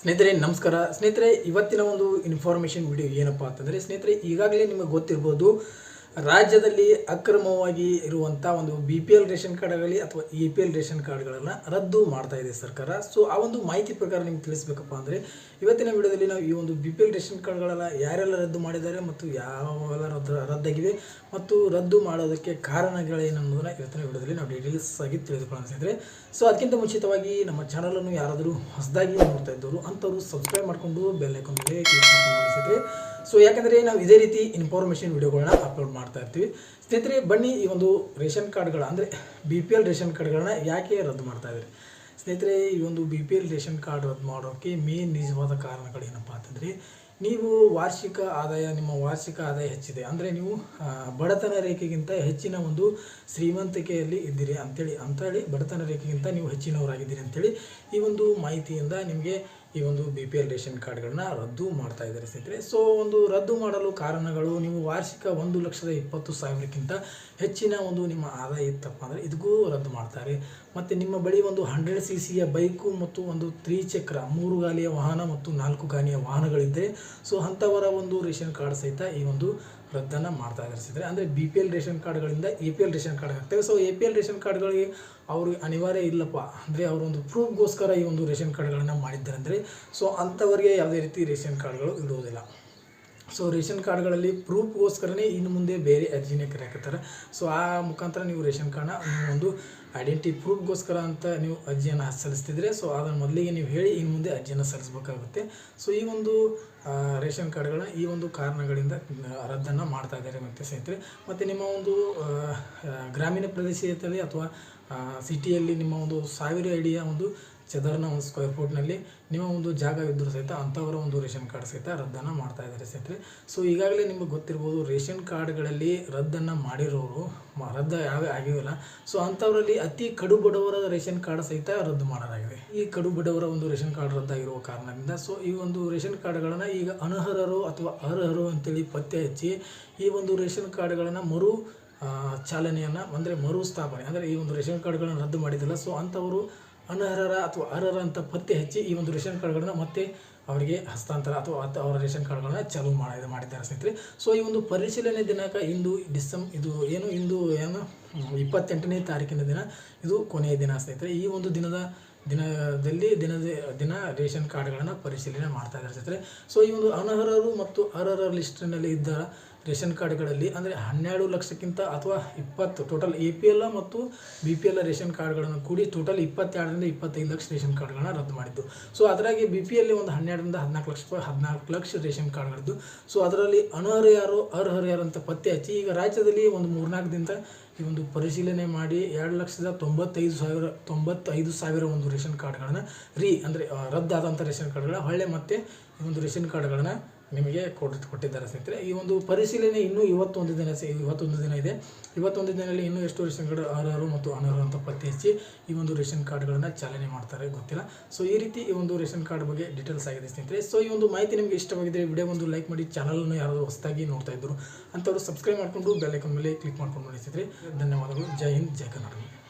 ಸ್ನೇಹಿತರೆ ನಮಸ್ಕಾರ. ಸ್ನೇಹಿತರೆ ಇವತ್ತಿನ ಒಂದು ಇನ್ಫಾರ್ಮೇಷನ್ ವಿಡಿಯೋ ಏನಪ್ಪ ಅಂತಂದರೆ ಸ್ನೇಹಿತರೆ ಈಗಾಗಲೇ ನಿಮಗೆ ಗೊತ್ತಿರ್ಬೋದು ರಾಜ್ಯದಲ್ಲಿ ಅಕ್ರಮವಾಗಿ ಇರುವಂಥ ಒಂದು ಬಿ ಪಿ ಎಲ್ ರೇಷನ್ ಕಾರ್ಡ್ಗಳಲ್ಲಿ ಅಥವಾ ಇ ಪಿ ಎಲ್ ರೇಷನ್ ಕಾರ್ಡ್ಗಳನ್ನು ರದ್ದು ಮಾಡ್ತಾ ಇದೆ ಸರ್ಕಾರ. ಸೊ ಆ ಒಂದು ಮಾಹಿತಿ ಪ್ರಕಾರ ನಿಮ್ಗೆ ತಿಳಿಸ್ಬೇಕಪ್ಪ ಅಂದರೆ, ಇವತ್ತಿನ ವಿಡಿಯೋದಲ್ಲಿ ನಾವು ಈ ಒಂದು ಬಿ ಪಿ ಎಲ್ ರೇಷನ್ ಕಾರ್ಡ್ಗಳೆಲ್ಲ ಯಾರೆಲ್ಲ ರದ್ದು ಮಾಡಿದ್ದಾರೆ ಮತ್ತು ಯಾವೆಲ್ಲ ರದ್ದು ರದ್ದಾಗಿವೆ ಮತ್ತು ರದ್ದು ಮಾಡೋದಕ್ಕೆ ಕಾರಣಗಳೇನು ಅನ್ನೋದನ್ನ ಇವತ್ತಿನ ವಿಡಿಯೋದಲ್ಲಿ ನಾವು ಡೀಟೇಲ್ಸ್ ಆಗಿ ತಿಳಿದುಕೊಳ್ಳೋಣ ಸ್ನೇಹಿತರೆ. ಸೊ ಅದಕ್ಕಿಂತ ಮುಂಚಿತವಾಗಿ ನಮ್ಮ ಚಾನಲನ್ನು ಯಾರಾದರೂ ಹೊಸದಾಗಿ ನೋಡ್ತಾ ಇದ್ದವರು, ಅಂಥವ್ರು ಸಬ್ಸ್ಕ್ರೈಬ್ ಮಾಡಿಕೊಂಡು ಬೆಲ್ ಐಕಾನ್ ಮೇಲೆ ಕ್ಲಿಕ್ ಸೊ ಯಾಕಂದರೆ ನಾವು ಇದೇ ರೀತಿ ಇನ್ಫಾರ್ಮೇಷನ್ ವಿಡಿಯೋಗಳನ್ನ ಅಪ್ಲೋಡ್ ಮಾಡ್ತಾ ಇರ್ತೀವಿ. ಸ್ನೇಹಿತರೆ, ಬನ್ನಿ ಈ ಒಂದು ರೇಷನ್ ಕಾರ್ಡ್ಗಳ ಅಂದರೆ ಬಿ ಪಿ ಎಲ್ ರೇಷನ್ ಕಾರ್ಡ್ಗಳನ್ನ ಯಾಕೆ ರದ್ದು ಮಾಡ್ತಾ ಇದ್ದಾರೆ? ಸ್ನೇಹಿತರೆ, ಈ ಒಂದು B P L ration card ರದ್ದು ಮಾಡೋಕ್ಕೆ ಮೇನ್ ನಿಜವಾದ ಕಾರಣಗಳು ಏನಪ್ಪ ಅಂತಂದರೆ, ನೀವು ವಾರ್ಷಿಕ ಆದಾಯ, ನಿಮ್ಮ ವಾರ್ಷಿಕ ಆದಾಯ ಹೆಚ್ಚಿದೆ. ಅಂದರೆ ನೀವು ಬಡತನ ರೇಖೆಗಿಂತ ಹೆಚ್ಚಿನ ಒಂದು ಶ್ರೀಮಂತಿಕೆಯಲ್ಲಿ ಇದ್ದೀರಿ ಅಂತೇಳಿ ಅಂತೇಳಿ ಬಡತನ ರೇಖೆಗಿಂತ ನೀವು ಹೆಚ್ಚಿನವರಾಗಿದ್ದೀರಿ ಅಂತೇಳಿ ಈ ಒಂದು ಮಾಹಿತಿಯಿಂದ ನಿಮಗೆ ಈ ಒಂದು ಬಿ ಪಿ ಎಲ್ ರೇಷನ್ ಕಾರ್ಡ್ಗಳನ್ನ ರದ್ದು ಮಾಡ್ತಾ ಇದ್ದಾರೆ ಸ್ನೇಹಿತರೆ. ಸೊ ಒಂದು ರದ್ದು ಮಾಡಲು ಕಾರಣಗಳು ನೀವು ವಾರ್ಷಿಕ ಒಂದು ಲಕ್ಷದ ಇಪ್ಪತ್ತು ಸಾವಿರಕ್ಕಿಂತ ಹೆಚ್ಚಿನ ಒಂದು ನಿಮ್ಮ ಆದಾಯ ಇತ್ತಪ್ಪ ಅಂದರೆ ಇದಕ್ಕೂ ರದ್ದು ಮಾಡ್ತಾರೆ. ಮತ್ತು ನಿಮ್ಮ ಬಳಿ ಒಂದು ಹಂಡ್ರೆಡ್ ಸಿ ಸಿಯ ಬೈಕು ಮತ್ತು ಒಂದು ತ್ರಿಚಕ್ರ, ಮೂರು ಗಾಲಿಯ ವಾಹನ ಮತ್ತು ನಾಲ್ಕು ಗಾಲಿಯ ವಾಹನಗಳಿದ್ದರೆ ಸೊ ಅಂಥವರ ಒಂದು ರೇಷನ್ ಕಾರ್ಡ್ ಸಹಿತ ಈ ಒಂದು ರದ್ದನ್ನು ಮಾಡ್ತಾ ಇದ್ದಾರೆ ಅಂದರೆ B P L ration ಕಾರ್ಡ್ಗಳಿಂದ A P L ration card ಆಗ್ತವೆ so A P L ration ಕಾರ್ಡ್ಗಳಿಗೆ ಅವ್ರಿಗೆ ಅನಿವಾರ್ಯ ಇಲ್ಲಪ್ಪ, ಅಂದರೆ ಅವರೊಂದು ಪ್ರೂಫ್ಗೋಸ್ಕರ ಈ ಒಂದು ರೇಷನ್ ಕಾರ್ಡ್ಗಳನ್ನು ಮಾಡಿದ್ದಾರೆ ಅಂದರೆ ಸೊ ಅಂಥವರಿಗೆ ಯಾವುದೇ ರೀತಿ ರೇಷನ್ ಕಾರ್ಡ್ಗಳು ಇಡುವುದಿಲ್ಲ ಸೊ ರೇಷನ್ ಕಾರ್ಡ್ಗಳಲ್ಲಿ ಪ್ರೂಫ್ಗೋಸ್ಕರನೇ ಇನ್ನು ಮುಂದೆ ಬೇರೆ ಅರ್ಜಿನೇ ಕರೆಯಕತ್ತಾರೆ. ಸೊ ಆ ಮುಖಾಂತರ ನೀವು ರೇಷನ್ ಕಾರ್ಡ್ನ ಒಂದು ಐಡೆಂಟಿ ಪ್ರೂಫ್ಗೋಸ್ಕರ ಅಂತ ನೀವು ಅರ್ಜಿಯನ್ನು ಸಲ್ಲಿಸ್ತಿದ್ರೆ ಸೊ ಅದನ್ನು ಮೊದಲಿಗೆ ನೀವು ಹೇಳಿ ಇನ್ನು ಮುಂದೆ ಅರ್ಜಿಯನ್ನು ಸಲ್ಲಿಸಬೇಕಾಗುತ್ತೆ. ಸೊ ಈ ಒಂದು ರೇಷನ್ ಕಾರ್ಡ್ಗಳನ್ನ ಈ ಒಂದು ಕಾರಣಗಳಿಂದ ರದ್ದನ್ನು ಮಾಡ್ತಾ ಇದ್ದಾರೆ ಮತ್ತು ಸ್ನೇಹಿತರೆ. ಮತ್ತು ನಿಮ್ಮ ಒಂದು ಗ್ರಾಮೀಣ ಪ್ರದೇಶದಲ್ಲಿ ಅಥವಾ ಸಿಟಿಯಲ್ಲಿ ನಿಮ್ಮ ಒಂದು ಸಾವಿರ ಐಡಿಯ ಒಂದು ಚದರನ ಒಂದು ಸ್ಕ್ವೇರ್ ಫೂಟ್ನಲ್ಲಿ ನಿಮ್ಮ ಒಂದು ಜಾಗ ಇದ್ದರೂ ಸಹಿತ ಅಂಥವರ ಒಂದು ರೇಷನ್ ಕಾರ್ಡ್ ಸಹಿತ ರದ್ದನ್ನು ಮಾಡ್ತಾ ಇದ್ದಾರೆ ಸ್ನೇಹಿತರೆ. ಸೊ ಈಗಾಗಲೇ ನಿಮಗೆ ಗೊತ್ತಿರ್ಬೋದು ರೇಷನ್ ಕಾರ್ಡ್ಗಳಲ್ಲಿ ರದ್ದನ್ನು ಮಾಡಿರೋರು ರದ್ದ ಯಾವ ಆಗಿಲ್ಲ ಸೊ ಅಂಥವರಲ್ಲಿ ಅತಿ ಕಡು ಬಡವರ ರೇಷನ್ ಕಾರ್ಡ್ ಸಹಿತ ರದ್ದು ಮಾಡಲಾಗಿದೆ. ಈ ಕಡು ಬಡವರ ಒಂದು ರೇಷನ್ ಕಾರ್ಡ್ ರದ್ದಾಗಿರುವ ಕಾರಣದಿಂದ ಸೊ, ಈ ಒಂದು ರೇಷನ್ ಕಾರ್ಡ್ಗಳನ್ನು ಈಗ ಅನರ್ಹರು ಅಥವಾ ಅರ್ಹರು ಅಂತೇಳಿ ಪತ್ತೆ ಹಚ್ಚಿ ಈ ಒಂದು ರೇಷನ್ ಕಾರ್ಡ್ಗಳನ್ನು ಮರು ಚಾಲನೆಯನ್ನು ಅಂದರೆ ಮರು ಸ್ಥಾಪನೆ ಅಂದರೆ ಈ ಒಂದು ರೇಷನ್ ಕಾರ್ಡ್ಗಳನ್ನು ರದ್ದು ಮಾಡಿದಿಲ್ಲ ಸೊ ಅಂಥವರು ಅನರ್ಹರ ಅಥವಾ ಅರ್ಹರ ಅಂತ ಪತ್ತೆ ಹಚ್ಚಿ ಈ ಒಂದು ರೇಷನ್ ಕಾರ್ಡ್ಗಳನ್ನ ಮತ್ತೆ ಅವರಿಗೆ ಹಸ್ತಾಂತರ ಅಥವಾ ಅವರ ರೇಷನ್ ಕಾರ್ಡ್ಗಳನ್ನ ಚಾಲೂ ಮಾಡಿ ಮಾಡಿದ್ದಾರೆ ಸ್ನೇಹಿತರೆ. ಸೊ ಈ ಒಂದು ಪರಿಶೀಲನೆ ದಿನಾಂಕ ಇಂದು ಡಿಸೆಂ, ಇದು ಏನು ಇಂದು ಏನು? ಇಪ್ಪತ್ತೆಂಟನೇ ತಾರೀಕಿನ ದಿನ. ಇದು ಕೊನೆಯ ದಿನ ಸ್ನೇಹಿತರೆ. ಈ ಒಂದು ದಿನದ ದಿನದಲ್ಲಿ ದಿನದ, ದಿನ ರೇಷನ್ ಕಾರ್ಡ್ಗಳನ್ನು ಪರಿಶೀಲನೆ ಮಾಡ್ತಾ ಇದ್ದಾರೆ ಸ್ನೇಹಿತರೆ. ಸೊ ಈ ಒಂದು ಅನರ್ಹರು ಮತ್ತು ಅರ್ಹರ ಲಿಸ್ಟ್ನಲ್ಲಿ ಇದ್ದ ರೇಷನ್ ಕಾರ್ಡ್ಗಳಲ್ಲಿ ಅಂದರೆ ಹನ್ನೆರಡು ಲಕ್ಷಕ್ಕಿಂತ ಅಥವಾ ಇಪ್ಪತ್ತು ಟೋಟಲ್ ಎ ಪಿ ಎಲ್ ಮತ್ತು ಬಿ ಪಿ ಎಲ್ ರೇಷನ್ ಕಾರ್ಡ್ಗಳನ್ನು ಕೂಡಿ ಟೋಟಲ್ ಇಪ್ಪತ್ತೆರಡರಿಂದ ಇಪ್ಪತ್ತೈದು ಲಕ್ಷ ರೇಷನ್ ಕಾರ್ಡ್ಗಳನ್ನ ರದ್ದು ಮಾಡಿದ್ದು. ಸೊ ಅದರಾಗಿ ಬಿ ಪಿ ಎಲ್ಲಿ ಒಂದು ಹನ್ನೆರಡರಿಂದ ಹದಿನಾಲ್ಕು ಲಕ್ಷ ಹದಿನಾಲ್ಕು ಲಕ್ಷ ರೇಷನ್ ಕಾರ್ಡ್ಗಳಿದ್ದು. ಸೊ ಅದರಲ್ಲಿ ಅನರ್ಹ ಯಾರು ಅರ್ಹರು ಯಾರು ಅಂತ ಪತ್ತೆ ಹಚ್ಚಿ, ಈಗ ರಾಜ್ಯದಲ್ಲಿ ಒಂದು ಮೂರ್ನಾಲ್ಕು ದಿನ ಈ ಒಂದು ಪರಿಶೀಲನೆ ಮಾಡಿ ಎರಡು ಲಕ್ಷದ ತೊಂಬತ್ತೈದು ಸಾವಿರ ತೊಂಬತ್ತೈದು ಸಾವಿರ ಒಂದು ರೇಷನ್ ಕಾರ್ಡ್ಗಳನ್ನು ರೀ ಅಂದರೆ ರದ್ದಾದಂಥ ರೇಷನ್ ಕಾರ್ಡ್ಗಳ, ಹೊಳ್ಳೆ ಮತ್ತೆ ಈ ಒಂದು ರೇಷನ್ ಕಾರ್ಡ್ಗಳನ್ನ ನಿಮಗೆ ಕೊಟ್ಟು ಕೊಟ್ಟಿದ್ದಾರೆ ಸ್ನೇಹಿತರೆ. ಈ ಒಂದು ಪರಿಶೀಲನೆ ಇನ್ನೂ ಇವತ್ತೊಂದು ದಿನ ಇವತ್ತೊಂದು ದಿನ ಇದೆ. ಇವತ್ತೊಂದು ದಿನದಲ್ಲಿ ಇನ್ನೂ ಎಷ್ಟು ರೇಷನ್ ಕಾರ್ಡ್ ಅರ್ಹರು ಮತ್ತು ಅನರ್ಹರು ಅಂತ ಪತ್ತೆ ಹಚ್ಚಿ ಈ ಒಂದು ರೇಷನ್ ಕಾರ್ಡ್ಗಳನ್ನು ಚಾಲನೆ ಮಾಡ್ತಾರೆ ಗೊತ್ತಿಲ್ಲ. ಸೊ, ಈ ರೀತಿ ಈ ಒಂದು ರೇಷನ್ ಕಾರ್ಡ್ ಬಗ್ಗೆ ಡೀಟೇಲ್ಸ್ ಆಗಿದೆ ಸ್ನೇಹಿತರೆ. ಸೊ, ಈ ಒಂದು ಮಾಹಿತಿ ನಿಮಗೆ ಇಷ್ಟವಾಗಿದ್ದರೆ ವಿಡಿಯೋ ಒಂದು ಲೈಕ್ ಮಾಡಿ, ಚಾನಲನ್ನು ಯಾರಾದರೂ ಹೊಸದಾಗಿ ನೋಡ್ತಾ ಇದ್ದರು ಅಂಥವ್ರು ಸಬ್ಸ್ಕ್ರೈಬ್ ಮಾಡಿಕೊಂಡು ಬೆಲ್ಲೈಕನ್ ಮೇಲೆ ಕ್ಲಿಕ್ ಮಾಡ್ಕೊಂಡು ಸ್ನೇಹಿತರೆ. ಧನ್ಯವಾದಗಳು. ಜೈ ಹಿಂದ್, ಜೈ ಕರ್ನಾಟಕ.